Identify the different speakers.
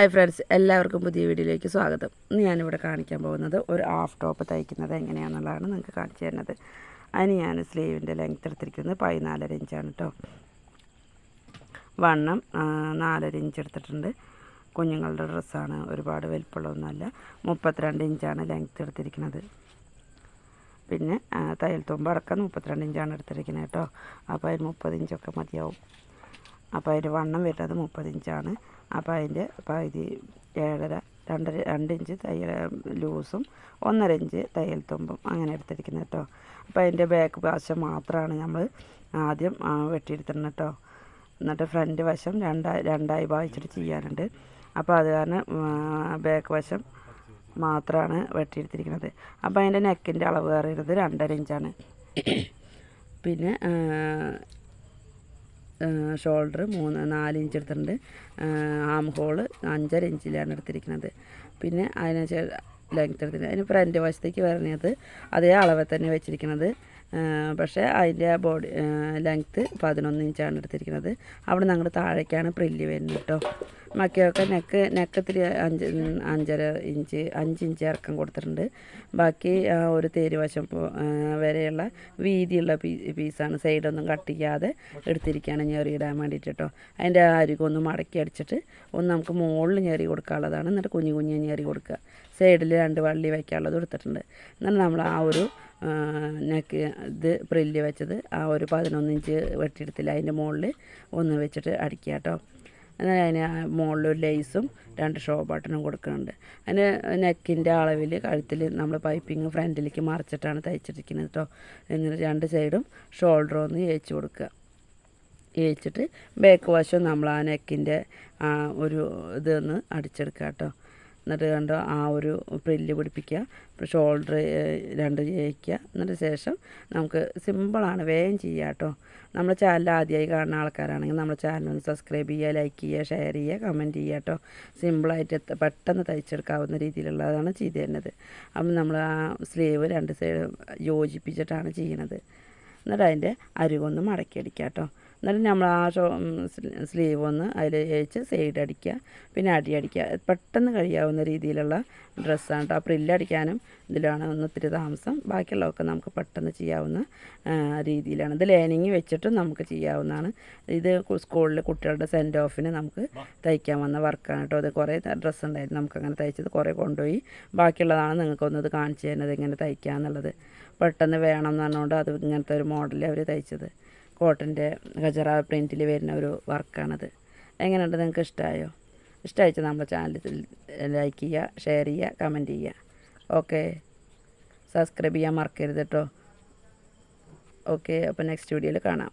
Speaker 1: Hi friends എല്ലാവർക്കും പുതിയ വീഡിയോയിലേക്ക് സ്വാഗതം. ഇന്ന് ഞാനിവിടെ കാണിക്കാൻ പോകുന്നത് ഒരു ഹാഫ് ടോപ്പ് തയ്ക്കുന്നത് എങ്ങനെയാണെന്നുള്ളതാണ് നിങ്ങൾക്ക് കാണിച്ചു തരുന്നത്. അതിന് ഞാൻ സ്ലീവിന്റെ ലെങ്ത് എടുത്തിരിക്കുന്നത് പതിനാലര ഇഞ്ചാണ് കേട്ടോ വണ്ണം നാലര ഇഞ്ച് എടുത്തിട്ടുണ്ട്. കുഞ്ഞുങ്ങളുടെ ഡ്രസ്സാണ് ഒരുപാട് വലിപ്പമുള്ളതൊന്നുമല്ല. മുപ്പത്തിരണ്ട് ഇഞ്ചാണ് ലെങ്ത് എടുത്തിരിക്കുന്നത്. പിന്നെ തയ്യൽ തുമ്പ് അടക്കം മുപ്പത്തിരണ്ട് ഇഞ്ചാണ് എടുത്തിരിക്കുന്നത് കേട്ടോ അപ്പോൾ അതിൽ മുപ്പത് ഇഞ്ചൊക്കെ മതിയാവും. അപ്പോൾ അതിന്റെ വണ്ണം വരുന്നത് മുപ്പത് ഇഞ്ചാണ്. അപ്പോൾ അതിന്റെ പകുതി ഏഴര രണ്ടര രണ്ട് ഇഞ്ച് തയ്യൽ ലൂസും ഒന്നര ഇഞ്ച് തയ്യൽ തുമ്പും അങ്ങനെ എടുത്തിരിക്കുന്നത് കേട്ടോ. അപ്പോൾ അതിന്റെ ബാക്ക് വശം മാത്രമാണ് നമ്മൾ ആദ്യം വെട്ടിയെടുത്തിരുന്നത് കേട്ടോ. എന്നിട്ട് ഫ്രണ്ട് വശം രണ്ടായി രണ്ടായി ഭാഗിച്ചിട്ട് ചെയ്യാനുണ്ട് അപ്പോൾ അത് കാരണം ബാക്ക് വശം മാത്രമാണ് വെട്ടിയെടുത്തിരിക്കുന്നത്. അപ്പോൾ അതിന്റെ നെക്കിന്റെ അളവ് പറയുന്നത് രണ്ടര ഇഞ്ചാണ്. പിന്നെ ഷോൾഡർ മൂന്ന് നാല് ഇഞ്ച് എടുത്തിട്ടുണ്ട്. ആം ഹോൾ അഞ്ചര ഇഞ്ചിലാണ് എടുത്തിരിക്കുന്നത്. പിന്നെ അതിന് ലെങ്ത് എടുത്തിട്ടുണ്ട്. അതിന് ഫ്രണ്ട് വശത്തേക്ക് വരണത് അതേ അളവിൽ തന്നെ വെച്ചിരിക്കുന്നത്. പക്ഷേ അതിന്റെ ബോഡി ലെങ്ത്ത് പതിനൊന്ന് ഇഞ്ചാണ് എടുത്തിരിക്കുന്നത്. അവിടെ നിന്ന് അങ്ങോട്ട് താഴേക്കാണ് പ്രില്ല് വരുന്നത് കേട്ടോ. ബാക്കിയൊക്കെ നെക്ക് നെക്കത്തിൽ അഞ്ച് അഞ്ചര ഇഞ്ച് അഞ്ച് ഇഞ്ച് ഇറക്കം കൊടുത്തിട്ടുണ്ട്. ബാക്കി ഒരു തേരുവശം വരെയുള്ള വീതിയുള്ള പീ പീസാണ്. സൈഡൊന്നും കട്ട് ചെയ്യാതെ എടുത്തിരിക്കുകയാണ് ഞെറി ഇടാൻ വേണ്ടിയിട്ട് കേട്ടോ അതിന്റെ അരികൊന്ന് മടക്കി അടിച്ചിട്ട് ഒന്ന് നമുക്ക് മുകളിൽ ഞെറി കൊടുക്കാനുള്ളതാണ്. എന്നിട്ട് കുഞ്ഞു കുഞ്ഞു ഞെറി കൊടുക്കുക. സൈഡിൽ രണ്ട് വള്ളി വയ്ക്കാനുള്ളത് കൊടുത്തിട്ടുണ്ട് എന്നിട്ട് നമ്മൾ ആ ഒരു നെക്ക് ഇത് പ്രില്ല് വെച്ചത് ആ ഒരു പതിനൊന്ന് ഇഞ്ച് വെട്ടിയെടുത്തില്ല? അതിന്റെ മുകളിൽ ഒന്ന് വെച്ചിട്ട് അടിക്കുക കേട്ടോ എന്നാൽ അതിന് മുകളിലൊരു ലേസും രണ്ട് ഷോ ബട്ടണും കൊടുക്കുന്നുണ്ട്. അതിന് നെക്കിന്റെ അളവിൽ കഴുത്തിൽ നമ്മൾ പൈപ്പിങ് ഫ്രണ്ടിലേക്ക് മറിച്ചിട്ടാണ് തയ്ച്ചിരിക്കുന്നത് കേട്ടോ എന്നിട്ട് രണ്ട് സൈഡും ഷോൾഡർ ഒന്ന് ഏച്ച് കൊടുക്കുക. ഏച്ചിട്ട് ബാക്ക് വശം നമ്മൾ ആ നെക്കിന്റെ ഒരു ഇതൊന്ന് അടിച്ചെടുക്കുക കേട്ടോ എന്നിട്ട് കണ്ടോ ആ ഒരു പ്രില്ല് പിടിപ്പിക്കുക ഷോൾഡർ രണ്ട് ചെയ്യിക്കുക എന്നിട്ട് ശേഷം നമുക്ക് സിമ്പിളാണ് വേഗം ചെയ്യുക കേട്ടോ. നമ്മുടെ ചാനൽ ആദ്യമായി കാണുന്ന ആൾക്കാരാണെങ്കിൽ നമ്മുടെ ചാനൽ ഒന്ന് സബ്സ്ക്രൈബ് ചെയ്യുക ലൈക്ക് ചെയ്യുക ഷെയർ ചെയ്യുക കമന്റ് ചെയ്യുക കേട്ടോ. സിമ്പിളായിട്ട് പെട്ടെന്ന് തയ്ച്ചെടുക്കാവുന്ന രീതിയിലുള്ളതാണ് ചെയ്ത് തരുന്നത്. അപ്പം നമ്മൾ ആ സ്ലീവ് രണ്ട് സൈഡ് യോജിപ്പിച്ചിട്ടാണ് ചെയ്യണത്. എന്നിട്ട് അതിന്റെ അരികൊന്ന് മടക്കി അടിക്കുക കേട്ടോ. എന്നിട്ട് നമ്മൾ ആ സ്ലീവ് ഒന്ന് അതിൽ വെച്ച് സൈഡ് അടിക്കുക പിന്നെ അടി അടിക്കുക. പെട്ടെന്ന് കഴിയാവുന്ന രീതിയിലുള്ള ഡ്രസ്സാണ് കേട്ടോ. പ്രില്ല് പ്രില്ലടിക്കാനും ഇതിലാണ് ഒന്ന് ഒത്തിരി താമസം. ബാക്കിയുള്ളതൊക്കെ നമുക്ക് പെട്ടെന്ന് ചെയ്യാവുന്ന രീതിയിലാണ്. ഇത് ലേനിങ് വെച്ചിട്ട് നമുക്ക് ചെയ്യാവുന്നതാണ്. ഇത് സ്കൂളിൽ കുട്ടികളുടെ സെൻഡ് ഓഫിന് നമുക്ക് തയ്ക്കാൻ വന്ന വർക്കാണ് കേട്ടോ. അത് കുറേ ഡ്രസ്സ് ഉണ്ടായിരുന്നു. നമുക്കങ്ങനെ തയ്ച്ചത് കുറേ കൊണ്ടുപോയി. ബാക്കിയുള്ളതാണ് നിങ്ങൾക്കൊന്ന് ഇത് കാണിച്ചു തരുന്നത് എങ്ങനെ തയ്ക്കുക എന്നുള്ളത് പെട്ടെന്ന് വേണം എന്ന് പറഞ്ഞുകൊണ്ട് അത് ഇങ്ങനത്തെ ഒരു മോഡൽ അവർ തയ്ച്ചത്. കോട്ടന്റെ ഗജറ പ്രിന്റിൽ വരുന്ന ഒരു വർക്കാണത്. എങ്ങനെയുണ്ട്? നിങ്ങൾക്ക് ഇഷ്ടമായോ ഇഷ്ടമായിച്ചാൽ നമ്മുടെ ചാനൽ ലൈക്ക് ചെയ്യുക ഷെയർ ചെയ്യുക കമന്റ് ചെയ്യുക. ഓക്കെ സബ്സ്ക്രൈബ് ചെയ്യാൻ മറക്കരുത് കേട്ടോ ഓക്കെ അപ്പോൾ നെക്സ്റ്റ് വീഡിയോയിൽ കാണാം.